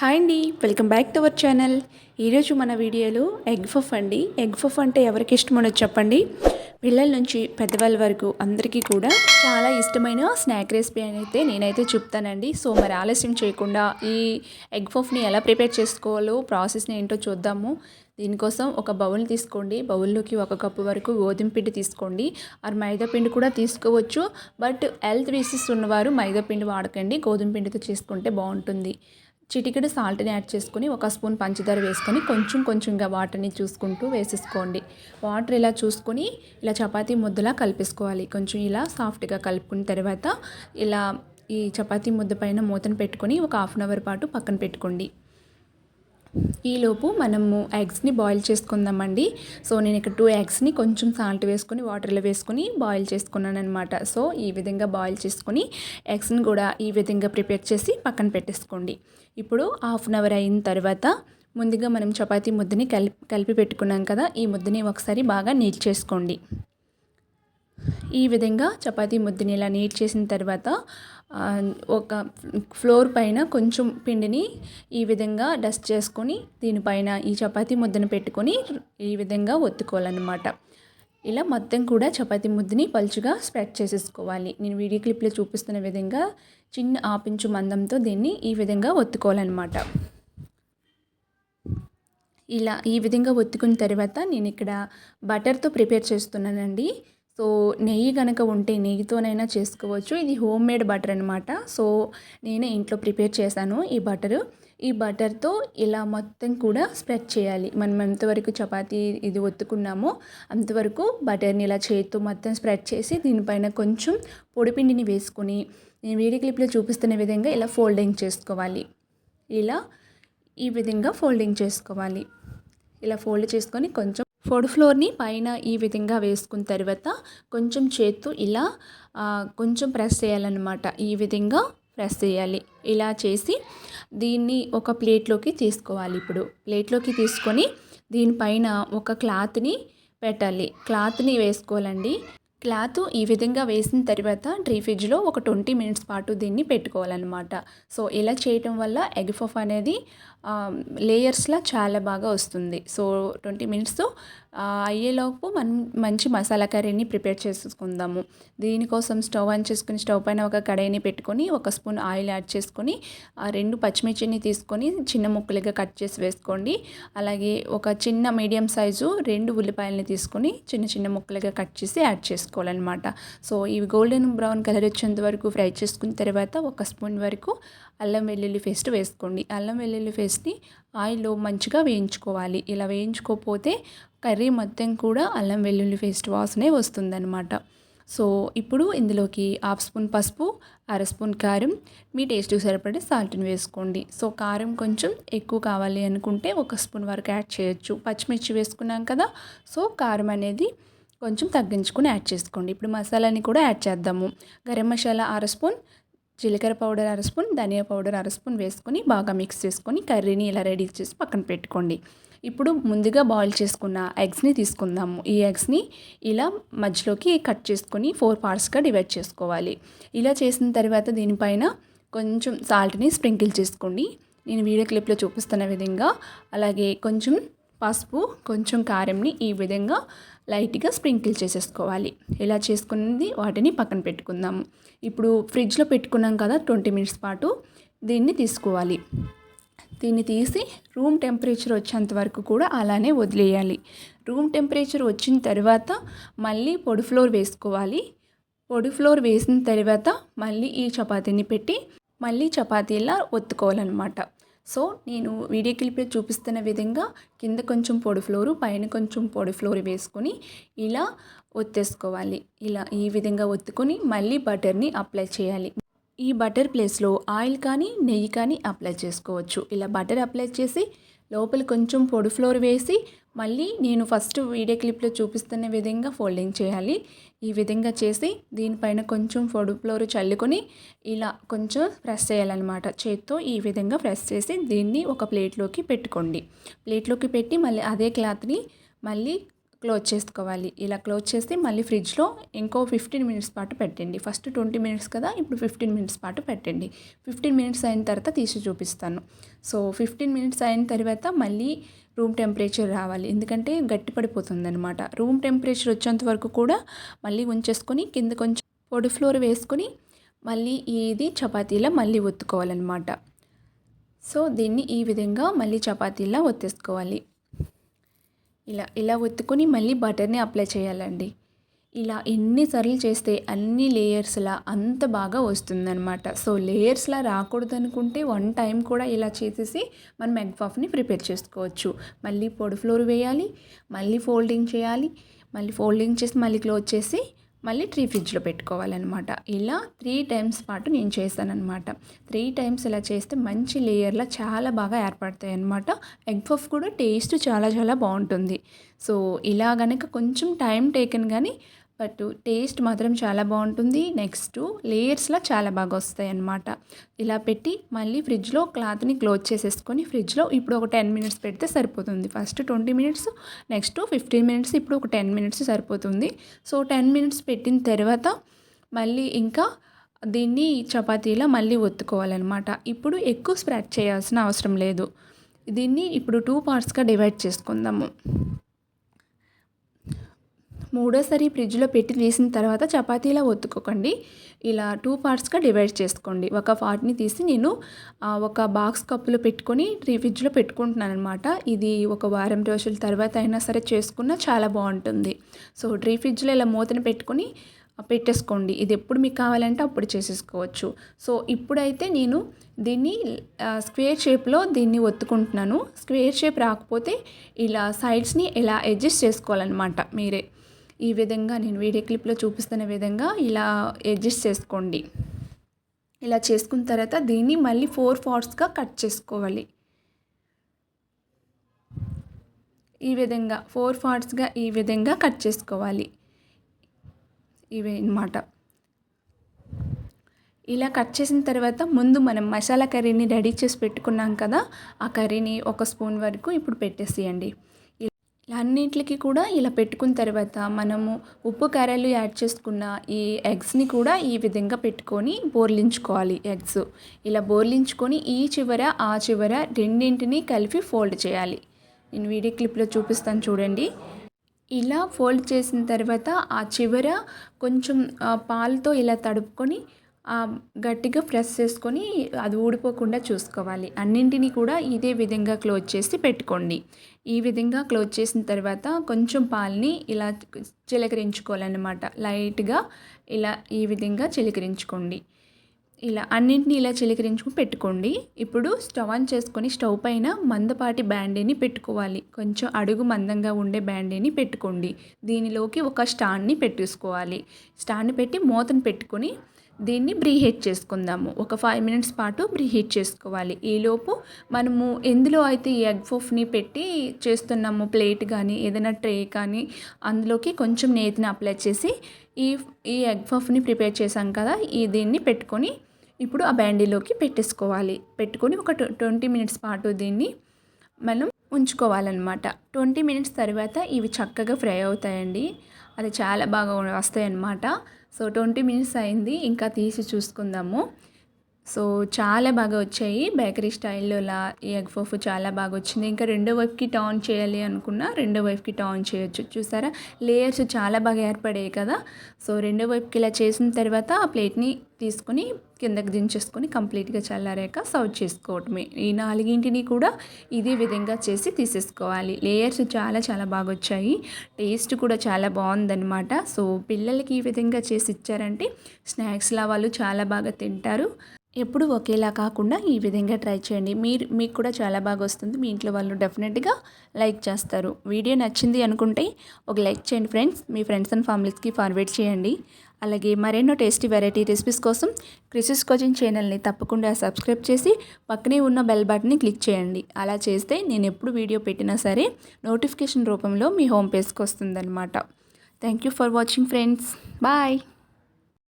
Hi అండి welcome back to our channel. ఈరోజు మన వీడియోలో ఎగ్ ఫఫ్ అండి. ఎగ్ ఫఫ్ అంటే ఎవరికి ఇష్టమో చెప్పండి. పిల్లల నుంచి పెద్దవాళ్ళ వరకు అందరికీ కూడా చాలా ఇష్టమైన స్నాక్ రెసిపీ అని అయితే నేనైతే చెప్తానండి. సో మరి ఆలస్యం చేయకుండా ఈ ఎగ్ ఫఫ్ని ఎలా ప్రిపేర్ చేసుకోవాలో ప్రాసెస్ని ఏంటో చూద్దాము. దీనికోసం ఒక బౌల్ తీసుకోండి. బౌల్లోకి ఒక కప్పు వరకు గోధుమ పిండి తీసుకోండి. ఆర్ మైదా పిండి కూడా తీసుకోవచ్చు. బట్ హెల్త్ రీసెస్ ఉన్నవారు మైదా పిండి వాడకండి. గోధుమ పిండితో చేసుకుంటే బాగుంటుంది. చిటికెడు సాల్ట్ని యాడ్ చేసుకొని ఒక స్పూన్ పంచదార వేసుకొని కొంచెం కొంచెంగా వాటర్ని చూసుకుంటూ వేసేసుకోండి. వాటర్ ఇలా చూసుకొని ఇలా చపాతీ ముద్దలా కలిపేసుకోవాలి. కొంచెం ఇలా సాఫ్ట్గా కలుపుకున్న తర్వాత ఇలా ఈ చపాతీ ముద్ద పైన మూతను పెట్టుకొని ఒక హాఫ్ అన్ అవర్ పాటు పక్కన పెట్టుకోండి. ఈలోపు మనము ఎగ్స్ని బాయిల్ చేసుకుందామండి. సో నేను ఇక్కడ టూ ఎగ్స్ని కొంచెం సాల్ట్ వేసుకొని వాటర్లో వేసుకొని బాయిల్ చేసుకున్నాను అనమాట సో ఈ విధంగా బాయిల్ చేసుకుని ఎగ్స్ని కూడా ఈ విధంగా ప్రిపేర్ చేసి పక్కన పెట్టేసుకోండి. ఇప్పుడు హాఫ్ అన్ అవర్ అయిన తర్వాత ముందుగా మనం చపాతీ ముద్దని కలిపి కలిపి పెట్టుకున్నాం కదా ఈ ముద్దని ఒకసారి బాగా నీట్ చేసుకోండి. ఈ విధంగా చపాతీ ముద్దని ఇలా నీట్ చేసిన తర్వాత ఒక ఫ్లోర్ పైన కొంచెం పిండిని ఈ విధంగా డస్ట్ చేసుకొని దీనిపైన ఈ చపాతీ ముద్దను పెట్టుకొని ఈ విధంగా ఒత్తుకోవాలన్నమాట. ఇలా మొత్తం కూడా చపాతీ ముద్దని పలుచుగా స్ప్రెడ్ చేసేసుకోవాలి. నేను వీడియో క్లిప్లో చూపిస్తున్న విధంగా చిన్న ఆపించు మందంతో దీన్ని ఈ విధంగా ఒత్తుకోవాలన్నమాట. ఇలా ఈ విధంగా ఒత్తుకున్న తర్వాత నేను ఇక్కడ బటర్తో ప్రిపేర్ చేస్తున్నానండి. సో నెయ్యి కనుక ఉంటే నెయ్యితోనైనా చేసుకోవచ్చు. ఇది హోమ్ మేడ్ బటర్ అనమాట సో నేనే ఇంట్లో ప్రిపేర్ చేశాను ఈ బటరు. ఈ బటర్తో ఇలా మొత్తం కూడా స్ప్రెడ్ చేయాలి. మనం ఎంతవరకు చపాతీ ఇది ఒత్తుకున్నామో అంతవరకు బటర్ని ఇలా చేతితో మొత్తం స్ప్రెడ్ చేసి దీనిపైన కొంచెం పొడిపిండిని వేసుకొని నేను వీడియో క్లిప్లో చూపిస్తున్న విధంగా ఇలా ఫోల్డింగ్ చేసుకోవాలి. ఇలా ఈ విధంగా ఫోల్డింగ్ చేసుకోవాలి. ఇలా ఫోల్డ్ చేసుకొని కొంచెం పొడి ఫ్లోర్ని పైన ఈ విధంగా వేసుకున్న తర్వాత కొంచెం చేత్తో ఇలా కొంచెం ప్రెస్ చేయాలన్నమాట. ఈ విధంగా ప్రెస్ చేయాలి. ఇలా చేసి దీన్ని ఒక ప్లేట్లోకి తీసుకోవాలి ఇప్పుడు. ప్లేట్లోకి తీసుకొని దీనిపైన ఒక క్లాత్ని పెట్టాలి. క్లాత్ని వేసుకోవాలండి. క్లాత్ ఈ విధంగా వేసిన తర్వాత డ్రీ ఫ్రిడ్జ్లో ఒక ట్వంటీ మినిట్స్ పాటు దీన్ని పెట్టుకోవాలన్నమాట. సో ఇలా చేయటం వల్ల ఎగ్ పఫ్ అనేది లేయర్స్లా చాలా బాగా వస్తుంది. సో ట్వంటీ మినిట్స్ అయ్యేలోపు మనం మంచి మసాలా కర్రీని ప్రిపేర్ చేసుకుందాము. దీనికోసం స్టవ్ ఆన్ చేసుకుని స్టవ్ పైన ఒక కడాయిని పెట్టుకొని ఒక స్పూన్ ఆయిల్ యాడ్ చేసుకొని ఆ రెండు పచ్చిమిర్చిని తీసుకొని చిన్న ముక్కలుగా కట్ చేసి వేసుకోండి. అలాగే ఒక చిన్న మీడియం సైజు రెండు ఉల్లిపాయలని తీసుకొని చిన్న చిన్న ముక్కలుగా కట్ చేసి యాడ్ చేసుకోవాలన్నమాట. సో ఇవి గోల్డెన్ బ్రౌన్ కలర్ వచ్చేంత వరకు ఫ్రై చేసుకున్న తర్వాత ఒక స్పూన్ వరకు అల్లం వెల్లుల్లి పేస్ట్ వేసుకోండి. అల్లం వెల్లుల్లి పేస్ట్ని ఆయిల్లో మంచిగా వేయించుకోవాలి. ఇలా వేయించుకోకపోతే కర్రీ మొత్తం కూడా అల్లం వెల్లుల్లి పేస్ట్ వాసనే వస్తుందన్నమాట. సో ఇప్పుడు ఇందులోకి హాఫ్ స్పూన్ పసుపు అర స్పూన్ కారం మీ టేస్ట్కి సరిపడే సాల్ట్ని వేసుకోండి. సో కారం కొంచెం ఎక్కువ కావాలి అనుకుంటే ఒక స్పూన్ వరకు యాడ్ చేయొచ్చు. పచ్చిమిర్చి వేసుకున్నాం కదా సో కారం అనేది కొంచెం తగ్గించుకొని యాడ్ చేసుకోండి. ఇప్పుడు మసాలాని కూడా యాడ్ చేద్దాము. గరం మసాలా అర స్పూన్ జీలకర్ర పౌడర్ అర స్పూన్ ధనియా పౌడర్ అర స్పూన్ వేసుకొని బాగా మిక్స్ చేసుకొని కర్రీని ఇలా రెడీ చేసి పక్కన పెట్టుకోండి. ఇప్పుడు ముందుగా బాయిల్ చేసుకున్న ఎగ్స్ని తీసుకుందాము. ఈ ఎగ్స్ని ఇలా మధ్యలోకి కట్ చేసుకొని ఫోర్ పార్ట్స్గా డివైడ్ చేసుకోవాలి. ఇలా చేసిన తర్వాత దీనిపైన కొంచెం సాల్ట్ని స్ప్రింకిల్ చేసుకోండి. నేను వీడియో క్లిప్లో చూపిస్తున్న విధంగా అలాగే కొంచెం పసుపు కొంచెం కారంని ఈ విధంగా లైట్గా స్ప్రింకిల్ చేసేసుకోవాలి. ఇలా చేసుకున్నది వాటిని పక్కన పెట్టుకుందాము. ఇప్పుడు ఫ్రిడ్జ్లో పెట్టుకున్నాం కదా ట్వంటీ మినిట్స్ పాటు దీన్ని తీసుకోవాలి. దీన్ని తీసి రూమ్ టెంపరేచర్ వచ్చేంత వరకు కూడా అలానే వదిలేయాలి. రూమ్ టెంపరేచర్ వచ్చిన తర్వాత మళ్ళీ పొడి ఫ్లోర్ వేసుకోవాలి. పొడి ఫ్లోర్ వేసిన తర్వాత మళ్ళీ ఈ చపాతీని పెట్టి మళ్ళీ చపాతీలా ఒత్తుకోవాలన్నమాట. సో నేను వీడియో క్లిప్లో చూపిస్తున్న విధంగా కింద కొంచెం పొడి ఫ్లోరు పైన కొంచెం పొడి ఫ్లోర్ వేసుకొని ఇలా ఒత్తేసుకోవాలి. ఇలా ఈ విధంగా ఒత్తుకొని మళ్ళీ బటర్ని అప్లై చేయాలి. ఈ బటర్ ప్లేస్లో ఆయిల్ కానీ నెయ్యి కానీ అప్లై చేసుకోవచ్చు. ఇలా బటర్ అప్లై చేసి లోపల కొంచెం పొడి ఫ్లోర్ వేసి మళ్ళీ నేను ఫస్ట్ వీడియో క్లిప్లో చూపిస్తున్న విధంగా ఫోల్డింగ్ చేయాలి. ఈ విధంగా చేసి దీనిపైన కొంచెం పొడి ఫ్లోర్ చల్లుకొని ఇలా కొంచెం ప్రెస్ చేయాలన్నమాట. చేత్తో ఈ విధంగా ప్రెస్ చేసి దీన్ని ఒక ప్లేట్లోకి పెట్టుకోండి. ప్లేట్లోకి పెట్టి మళ్ళీ అదే క్లాత్ని మళ్ళీ క్లోజ్ చేసుకోవాలి. ఇలా క్లోజ్ చేసి మళ్ళీ ఫ్రిడ్జ్లో ఇంకో ఫిఫ్టీన్ మినిట్స్ పాటు పెట్టండి. ఫస్ట్ ట్వంటీ మినిట్స్ కదా ఇప్పుడు ఫిఫ్టీన్ మినిట్స్ పాటు పెట్టండి. ఫిఫ్టీన్ మినిట్స్ అయిన తర్వాత తీసి చూపిస్తాను. సో ఫిఫ్టీన్ మినిట్స్ అయిన తర్వాత మళ్ళీ రూమ్ టెంపరేచర్ రావాలి. ఎందుకంటే గట్టి పడిపోతుందనమాట రూమ్ టెంపరేచర్ వచ్చేంత వరకు కూడా మళ్ళీ ఉంచేసుకొని కింద కొంచెం పొడి ఫ్లోర్ వేసుకొని మళ్ళీ ఇది చపాతీలా మళ్ళీ ఒత్తుకోవాలన్నమాట. సో దీన్ని ఈ విధంగా మళ్ళీ చపాతీలా ఒత్తేసుకోవాలి. ఇలా ఇలా ఒత్తుకొని మళ్ళీ బటర్ని అప్లై చేయాలండి. ఇలా ఎన్నిసార్లు చేస్తే అన్ని లేయర్స్లా అంత బాగా వస్తుందన్నమాట. సో లేయర్స్లా రాకూడదు అనుకుంటే వన్ టైం కూడా ఇలా చేసేసి మనం ఎగ్ పఫ్ని ప్రిపేర్ చేసుకోవచ్చు. మళ్ళీ పొడి ఫ్లోర్ వేయాలి మళ్ళీ ఫోల్డింగ్ చేయాలి మళ్ళీ ఫోల్డింగ్ చేసి మళ్ళీ క్లోజ్ చేసి మళ్ళీ త్రీ ఫ్రిడ్జ్లో పెట్టుకోవాలన్నమాట. ఇలా త్రీ టైమ్స్ పాటు నేను చేశానమాట త్రీ టైమ్స్ ఇలా చేస్తే మంచి లేయర్లా చాలా బాగా ఏర్పడతాయి అనమాట ఎగ్ పఫ్ కూడా టేస్ట్ చాలా చాలా బాగుంటుంది. సో ఇలా కనుక కొంచెం టైం టేకన్ కానీ బట్ టేస్ట్ మాత్రం చాలా బాగుంటుంది. నెక్స్ట్ లేయర్స్లో చాలా బాగా వస్తాయి అన్నమాట. ఇలా పెట్టి మళ్ళీ ఫ్రిడ్జ్లో క్లాత్ని క్లోజ్ చేసేసుకొని ఫ్రిడ్జ్లో ఇప్పుడు ఒక టెన్ మినిట్స్ పెడితే సరిపోతుంది. First twenty minutes next fifteen minutes ఇప్పుడు ఒక టెన్ మినిట్స్ సరిపోతుంది. సో టెన్ మినిట్స్ పెట్టిన తర్వాత మళ్ళీ ఇంకా దీన్ని చపాతీలా మళ్ళీ ఒత్తుకోవాలన్నమాట. ఇప్పుడు ఎక్కువ స్ప్రెడ్ చేయాల్సిన అవసరం లేదు. దీన్ని ఇప్పుడు టూ పార్ట్స్గా డివైడ్ చేసుకుందాము. మూడోసారి ఫ్రిడ్జ్లో పెట్టి తీసిన తర్వాత చపాతీలా ఒత్తుకోకండి. ఇలా టూ పార్ట్స్గా డివైడ్ చేసుకోండి. ఒక పార్ట్ని తీసి నేను ఒక బాక్స్ కప్పులో పెట్టుకొని ఫ్రిడ్జ్లో పెట్టుకుంటున్నాను అనమాట ఇది ఒక వారం రోజుల తర్వాత అయినా సరే చేసుకున్నా చాలా బాగుంటుంది. సో డ్రీ ఫ్రిడ్జ్లో ఇలా మూతను పెట్టుకొని పెట్టేసుకోండి. ఇది ఎప్పుడు మీకు కావాలంటే అప్పుడు చేసేసుకోవచ్చు. సో ఇప్పుడైతే నేను దీన్ని స్క్వేర్ షేప్లో దీన్ని ఒత్తుకుంటున్నాను. స్క్వేర్ షేప్ రాకపోతే ఇలా సైడ్స్ని ఎలా అడ్జస్ట్ చేసుకోవాలన్నమాట మీరే. ఈ విధంగా నేను వీడియో క్లిప్లో చూపిస్తున్న విధంగా ఇలా అడ్జస్ట్ చేసుకోండి. ఇలా చేసుకున్న తర్వాత దీన్ని మళ్ళీ ఫోర్ పార్ట్స్గా కట్ చేసుకోవాలి. ఈ విధంగా ఫోర్ పార్ట్స్గా ఈ విధంగా కట్ చేసుకోవాలి. ఇవే అన్నమాట. ఇలా కట్ చేసిన తర్వాత ముందు మనం మసాలా కర్రీని రెడీ చేసి పెట్టుకున్నాం కదా ఆ కర్రీని ఒక స్పూన్ వరకు ఇప్పుడు పెట్టేసేయండి. అన్నింటికి కూడా ఇలా పెట్టుకున్న తర్వాత మనము ఉప్పు కారాలు యాడ్ చేసుకున్న ఈ ఎగ్స్ని కూడా ఈ విధంగా పెట్టుకొని బోర్లించుకోవాలి ఎగ్స్. ఇలా బోర్లించుకొని ఈ చివర ఆ చివర రెండింటిని కలిపి ఫోల్డ్ చేయాలి. నేను వీడియో క్లిప్లో చూపిస్తాను చూడండి. ఇలా ఫోల్డ్ చేసిన తర్వాత ఆ చివర కొంచెం పాలతో ఇలా తడుపుకొని గట్టిగా ప్రెస్ చేసుకొని అది ఊడిపోకుండా చూసుకోవాలి. అన్నింటినీ కూడా ఇదే విధంగా క్లోజ్ చేసి పెట్టుకోండి. ఈ విధంగా క్లోజ్ చేసిన తర్వాత కొంచెం పాలని ఇలా చిలకరించుకోవాలన్నమాట. లైట్గా ఇలా ఈ విధంగా చిలకరించుకోండి. ఇలా అన్నింటినీ ఇలా చిలకరించుకుని పెట్టుకోండి. ఇప్పుడు స్టవ్ ఆన్ చేసుకొని స్టవ్ పైన మందపాటి బ్యాండీని పెట్టుకోవాలి. కొంచెం అడుగు మందంగా ఉండే బ్యాండీని పెట్టుకోండి. దీనిలోకి ఒక స్టాండ్ని పెట్టేసుకోవాలి. స్టాండ్ పెట్టి మూతను పెట్టుకొని దీన్ని బ్రీహీట్ చేసుకుందాము. ఒక ఫైవ్ మినిట్స్ పాటు బ్రీహీట్ చేసుకోవాలి. ఈలోపు మనము ఎందులో అయితే ఈ ఎగ్ పఫ్ని పెట్టి చేస్తున్నాము ప్లేట్ కానీ ఏదైనా ట్రే కానీ అందులోకి కొంచెం నేతిని అప్లై చేసి ఈ ఈ ఎగ్ పఫ్ని ప్రిపేర్ చేసాం కదా ఈ దీన్ని పెట్టుకొని ఇప్పుడు ఆ బ్యాండీలోకి పెట్టేసుకోవాలి. పెట్టుకొని ఒక ట్వంటీ మినిట్స్ పాటు దీన్ని మనం ఉంచుకోవాలన్నమాట. ట్వంటీ మినిట్స్ తర్వాత ఇవి చక్కగా ఫ్రై అవుతాయండి. అది చాలా బాగా వస్తాయి అన్నమాట సో ట్వంటీ మినిట్స్ అయింది ఇంకా తీసి చూసుకుందాము. సో చాలా బాగా వచ్చాయి. బేకరీ స్టైల్లో ఈ ఎగ్ పఫ్ చాలా బాగా వచ్చింది. ఇంకా రెండో వైపుకి టర్న్ చేయాలి అనుకున్నా రెండో వైపుకి టర్న్ చేయొచ్చు. చూసారా? లేయర్స్ చాలా బాగా ఏర్పడాయి కదా? సో రెండో వైపుకి ఇలా చేసిన తర్వాత ఆ ప్లేట్ని తీసుకొని కిందకి దించేసుకొని కంప్లీట్గా చల్లారాక సర్వ్ చేసుకోవటమే ఈ నాలుగింటిని కూడా ఇదే విధంగా చేసి తీసేసుకోవాలి. లేయర్స్ చాలా చాలా బాగా వచ్చాయి. టేస్ట్ కూడా చాలా బాగుందన్నమాట. సో పిల్లలకి ఈ విధంగా చేసి ఇచ్చారంటే స్నాక్స్లా వాళ్ళు చాలా బాగా తింటారు. ఎప్పుడు ఒకేలా కాకుండా ఈ విధంగా ట్రై చేయండి. మీరు మీకు కూడా చాలా బాగా వస్తుంది. మీ ఇంట్లో వాళ్ళు డెఫినెట్గా లైక్ చేస్తారు. వీడియో నచ్చింది అనుకుంటే ఒక లైక్ చేయండి ఫ్రెండ్స్. మీ ఫ్రెండ్స్ అండ్ ఫ్యామిలీస్కి ఫార్వర్డ్ చేయండి. అలాగే మరెన్నో టేస్టీ వెరైటీ రెసిపీస్ కోసం క్రిసిస్ కోచింగ్ ఛానల్ని తప్పకుండా సబ్స్క్రైబ్ చేసి పక్కనే ఉన్న బెల్ బటన్ని క్లిక్ చేయండి. అలా చేస్తే నేను ఎప్పుడు వీడియో పెట్టినా సరే నోటిఫికేషన్ రూపంలో మీ హోమ్ పేజ్కి వస్తుందన్నమాట. Thank you for watching friends. Bye.